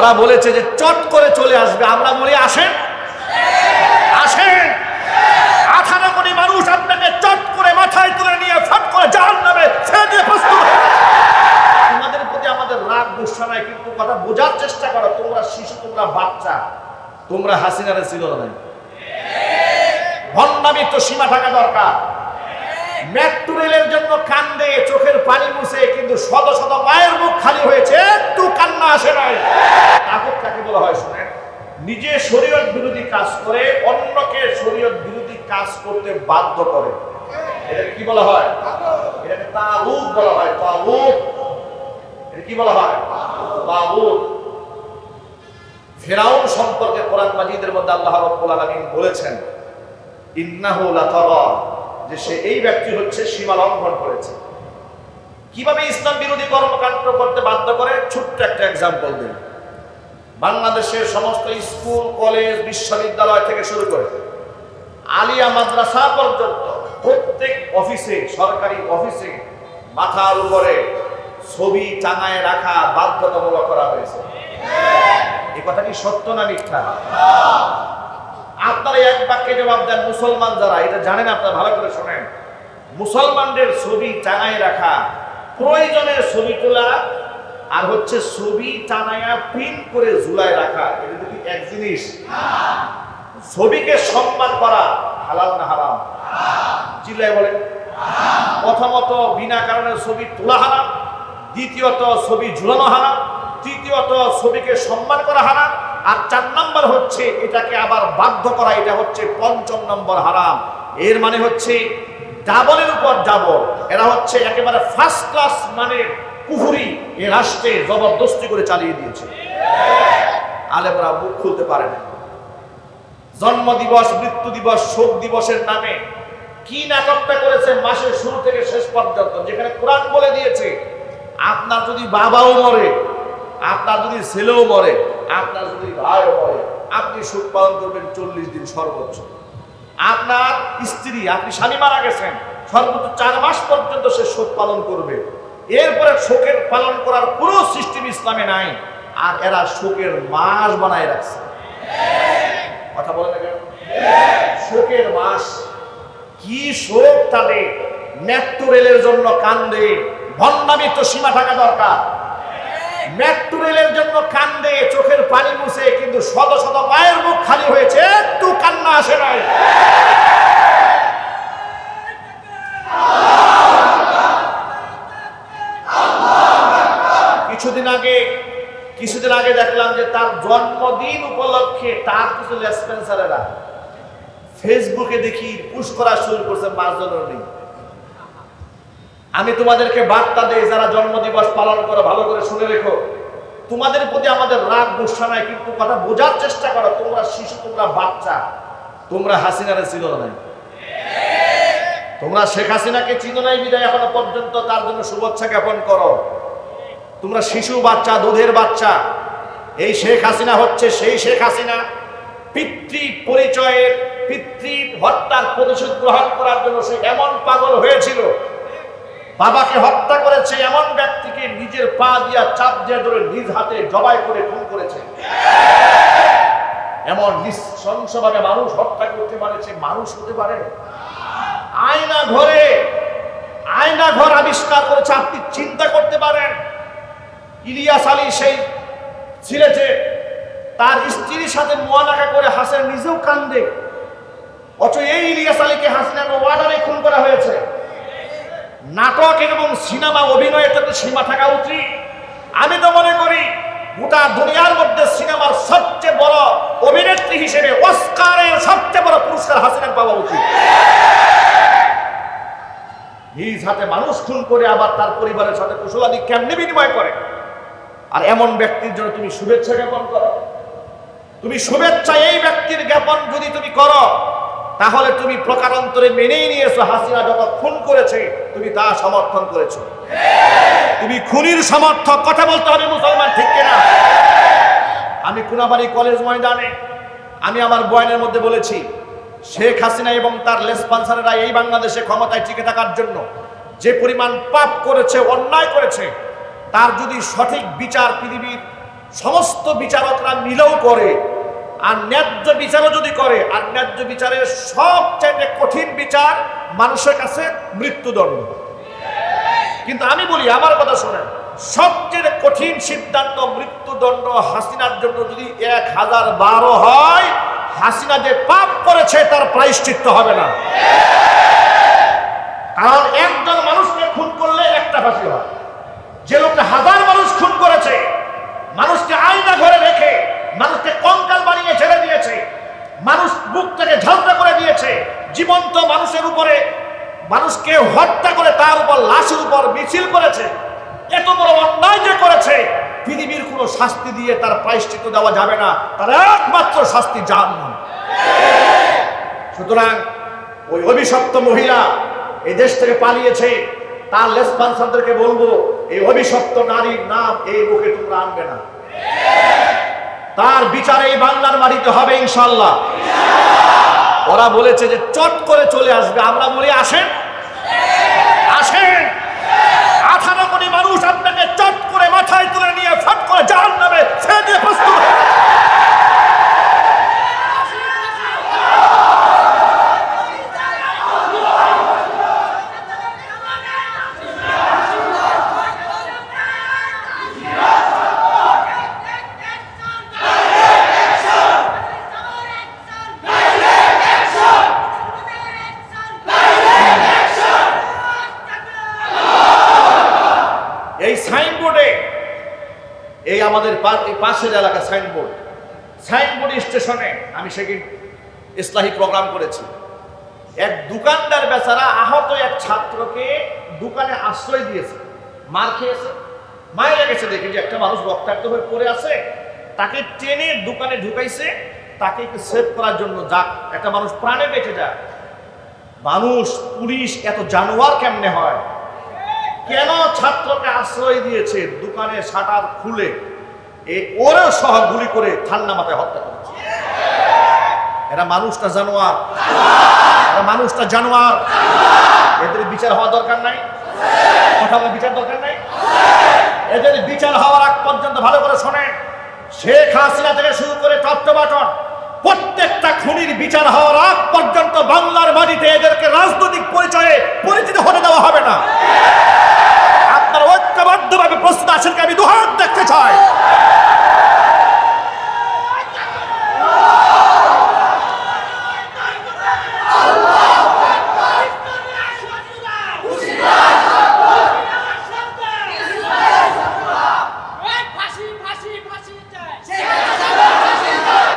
ওরা বলেছে যে চট করে চলে আসবে। আমরা বলি, আসেন। আসেন। আঠারো কোটি মানুষ আপনাকে চট করে মাথায় তুলে নিয়ে ফট করে জাহান নামে প্রস্তুত তোমাদের প্রতি আমাদের রাগ গুসা নাই কিন্তু কথা বোঝার চেষ্টা করো। তোমরা শিশু, তোমরা বাচ্চা। তোমরা হাসিনারে ছিল না ভণ্ডামি তো সীমা থাকা দরকার। মেট্রো রেলের জন্য কান্দে চোখের পানি মুছে কিন্তু শত শত মায়ের মুখ খালি হয়েছে। একটু কান্না আসে নাই তাগত কাকে বলা হয় শুনেন নিজে শরীয়ত বিরোধী কাজ করে, অন্যকে শরীয়ত বিরোধী কাজ করতে বাধ্য করে। কি বলা হয়? এটাকে বলা হয়, তাগুত। এটা কি বলা হয়? ফেরাউন সম্পর্কে কোরআন মাজিদের মধ্যে আল্লাহ রাব্বুল আলামিন বলেছেন, ইন্নাহু লাতাগা যে সে এই ব্যক্তি হচ্ছে সীমা লঙ্ঘন করেছে। কীভাবে ইসলাম বিরোধী কর্মকাণ্ড করতে বাধ্য করে? ছোট্ট একটা এক্সাম্পল দিন। বাংলাদেশের সমস্ত স্কুল, কলেজ, বিশ্ববিদ্যালয় থেকে শুরু করে আলিয়া মাদ্রাসা পর্যন্ত প্রত্যেক অফিসে, সরকারি অফিসে মাথার উপরে ছবি টাঙায় রাখা বাধ্যতামূলক করা হয়েছে। এই কথা কি সত্য না মিথ্যা? আপনারা এক বাক্যে জবাব দেন, মুসলমান যারা, এটা জানেন আপনারা, ভালো করে শোনেন। মুসলমানদের ছবি টাঙায় রাখা, প্রয়োজনের ছবি তোলা আর হচ্ছে ছবি টানায়া প্রিন্ট করে ঝুলায় রাখা, এটা যদি এক জিনিস? ছবিকে সম্মান করা হালাল না হারাম? চিল্লায় বলেন। প্রথমত বিনা কারণে ছবি তোলা হারাম, দ্বিতীয়ত ছবি ঝুলানো হারাম, তৃতীয়ত ছবিকে সম্মান করা হারাম, আর চার নম্বর হচ্ছে এটাকে আবার বাধ্য করা, এটা হচ্ছে পঞ্চম নম্বর হারাম। এর মানে হচ্ছে ডাবলের উপর ডাবল, এরা হচ্ছে একেবারে ফার্স্ট ক্লাস মানে কুহুরি এ রাষ্ট্রে জবরদস্তি করে চালিয়ে দিয়েছে। আলেমরা মুখ খুলতে পারে না জন্ম দিবস, মৃত্যু দিবস, শোক দিবসের নামে কি নাটকটা করেছে মাসের শুরু থেকে শেষ পর্যন্ত? যেখানে কোরআন বলে দিয়েছে, আপনার যদি বাবাও মরে, আপনার যদি ছেলেও মরে, আপনার যদি ভাইও মরে, আপনি শোক পালন করবেন চল্লিশ দিন সর্বোচ্চ। আপনার স্ত্রী, আপনি স্বামী মারা গেছেন, সর্বোচ্চ চার মাস পর্যন্ত সে শোক পালন করবে। এরপরে শোকের পালন করার কোনো সিস্টেম ইসলামে নাই, আর এরা শোকের মাস বানায় রাখছে। কথা বলে শোকের মাস, কি শোক তাদের? মেট্রো রেলের জন্য কান্দে ভণ্ডামি সীমা থাকা দরকার। মেট্রো রেলের জন্য কান্দে, চোখের পানি মুছে, কিন্তু শত আগে দেখলাম যে তার জন্মদিন উপলক্ষে তার কিছু লেসপেন্সারেরা ফেসবুকে দেখি পুশ করা শুরু করছে মার্জনের নেই। আমি তোমাদেরকে বার্তা দেই, যারা জন্মদিবস পালন করো, ভালো করে শুনে রেখো। তোমাদের প্রতি আমাদের রাগ গুসা নাই কিন্তু কথা বোঝার চেষ্টা করো, তোমরা শিশু, তোমরা বাচ্চা। তোমরা হাসিনারে ছিল নাই? তোমরা শেখ হাসিনাকে চিনো নাই বিদায় এখনও পর্যন্ত? তার জন্য শুভেচ্ছা জ্ঞাপন করো। তোমরা শিশু বাচ্চা, দুধের বাচ্চা। এই শেখ হাসিনা হচ্ছে সেই শেখ হাসিনা। পিতৃ পরিচয়ের, পিতৃ হত্যার প্রতিশোধ গ্রহণ করার জন্য সে এমন পাগল হয়েছিল। বাবাকে হত্যা করেছে এমন ব্যক্তিকে নিজের পা দিয়া চাপ দিয়ে ধরে নিজ হাতে জবাই করে খুন করেছে। এমন নৃশংসভাবে মানুষ হত্যা করতে পারেছে মানুষ হতে পারে? আয়না ঘরে, আয়না ঘর আবিষ্কার করেছে, আপনি চিন্তা করতে পারেন। ইলিয়াস আলী সেই সিলেটে তার স্ত্রীর সাথে মোয়ানাকা করে হাসেন, নিজেও কান্দে। অথচ এই ইলিয়াস আলীকে হাসিনার ওয়ার্ডারে খুন করা হয়েছে। নাটক এবং সিনেমা অভিনয়ের তো সীমা থাকা উচিত। আমি তো মনে করি, গোটা দুনিয়ার মধ্যে সিনেমার সবচেয়ে বড় অভিনেত্রী হিসেবে অস্কারের সবচেয়ে বড় পুরস্কার হাসিনার পাওয়া উচিত। নিজ হাতে মানুষ খুন করে আবার তার পরিবারের সাথে কুশলাদি কেমনি বিনিময় করে? আর এমন ব্যক্তির জন্য তুমি শুভেচ্ছা জ্ঞাপন করো। তুমি শুভেচ্ছা এই ব্যক্তির জ্ঞাপন যদি তুমি করো, তাহলে তুমি প্রকারান্তরে মেনেই নিয়েছো, হাসিনা যখন খুন করেছে, তুমি তা সমর্থন করেছ। তুমি খুনির সমর্থক, কথা বলতে হবে মুসলমান, ঠিক কিনা? আমি কুনাবাড়ি কলেজ ময়দানে, আমি আমার বয়ানের মধ্যে বলেছি, শেখ হাসিনা এবং তার লেসপন্সারেরা এই বাংলাদেশে ক্ষমতায় টিকে থাকার জন্য যে পরিমাণ পাপ করেছে, অন্যায় করেছে তার যদি সঠিক বিচার পৃথিবীর সমস্ত বিচারকরা মিলেও করে, আর ন্যায্য বিচারও যদি করে, আর ন্যায্য বিচারের সবচাইতে কঠিন বিচার মানুষের কাছে মৃত্যুদণ্ড। কিন্তু আমি বলি, আমার কথা শোনেন, সবচেয়ে কঠিন সিদ্ধান্ত মৃত্যুদণ্ড হাসিনার জন্য যদি এক হাজার বারো হয়, হাসিনা যে পাপ করেছে তার প্রায়শ্চিত্ত হবে না। কারণ একজন মানুষকে খুন করলে একটা ফাঁসি হয়। যে লোকটা হাজার মানুষ খুন করেছে, মানুষকে আয়না ঘরে রেখে, মানুষকে কঙ্কাল বানিয়ে ছেড়ে দিয়েছে, মানুষ বুক থেকে ঝালটা করে দিয়েছে, জীবন্ত মানুষের উপরে, মানুষকে হত্যা করে তার উপর লাশের উপর মিছিল করেছে, এত বড় অন্যায় যে করেছে, পৃথিবীর কোনো শাস্তি দিয়ে তার প্রায়শ্চিত্ত দেওয়া যাবে না, তার একমাত্র শাস্তি জাহান্নাম। সুতরাং ওই অভিশপ্ত মহিলা এই দেশ থেকে পালিয়েছে, তার লেসপন্সারদেরকে বলব এই অভিশপ্ত নারীর নাম এই মুখে তোমরা আনবে না। তার বিচারে এই বাংলার মাটিতে হবে ইনশাল্লাহ ওরা বলেছে যে চট করে চলে আসবে। আমরা বলি, আসেন। আসেন। আঠারো কোটি মানুষ আপনাকে চট করে মাথায় তুলে নিয়ে ফট করে জাহান নামে সে দিয়ে প্রস্তুত আমাদের পাশের এলাকা, সাইনবোর্ড। সাইনবোর্ড স্টেশনে আমি সেদিন ইসলাহী প্রোগ্রাম করেছি। এক দোকানদার বেচারা আহত এক ছাত্রকে দোকানে আশ্রয় দিয়েছে। মার খেয়েছে। মায়ের গেছে দেখে যে একটা মানুষ রক্তাক্ত হয়ে পড়ে আছে। তাকে টেনে দোকানে ঢুকাইছে। তাকে একটু সেভ করার জন্য যাক, একটা মানুষ প্রাণে বেঁচে যাক। মানুষ, পুলিশ, এত জানোয়ার কেমনে হয়? কেন ছাত্রকে আশ্রয় দিয়েছে? দোকানে শাটার খুলে এ ওরেও সহ গুলি করে ঠান্ডা মাথায় হত্যা করেছে। এরা মানুষটা জানোয়ার। এরা মানুষটা জানোয়ার। এদের বিচার হওয়া দরকার নাই। কথা বলে বিচার দরকার নাই। এদের বিচার হওয়ার আগ পর্যন্ত ভালো করে শোনেন। শেখ হাসিনা থেকে শুরু করে টপটবাটন প্রত্যেকটা খুনির বিচার হওয়ার আগ পর্যন্ত বাংলার মাটিতে এদেরকে রাজনৈতিক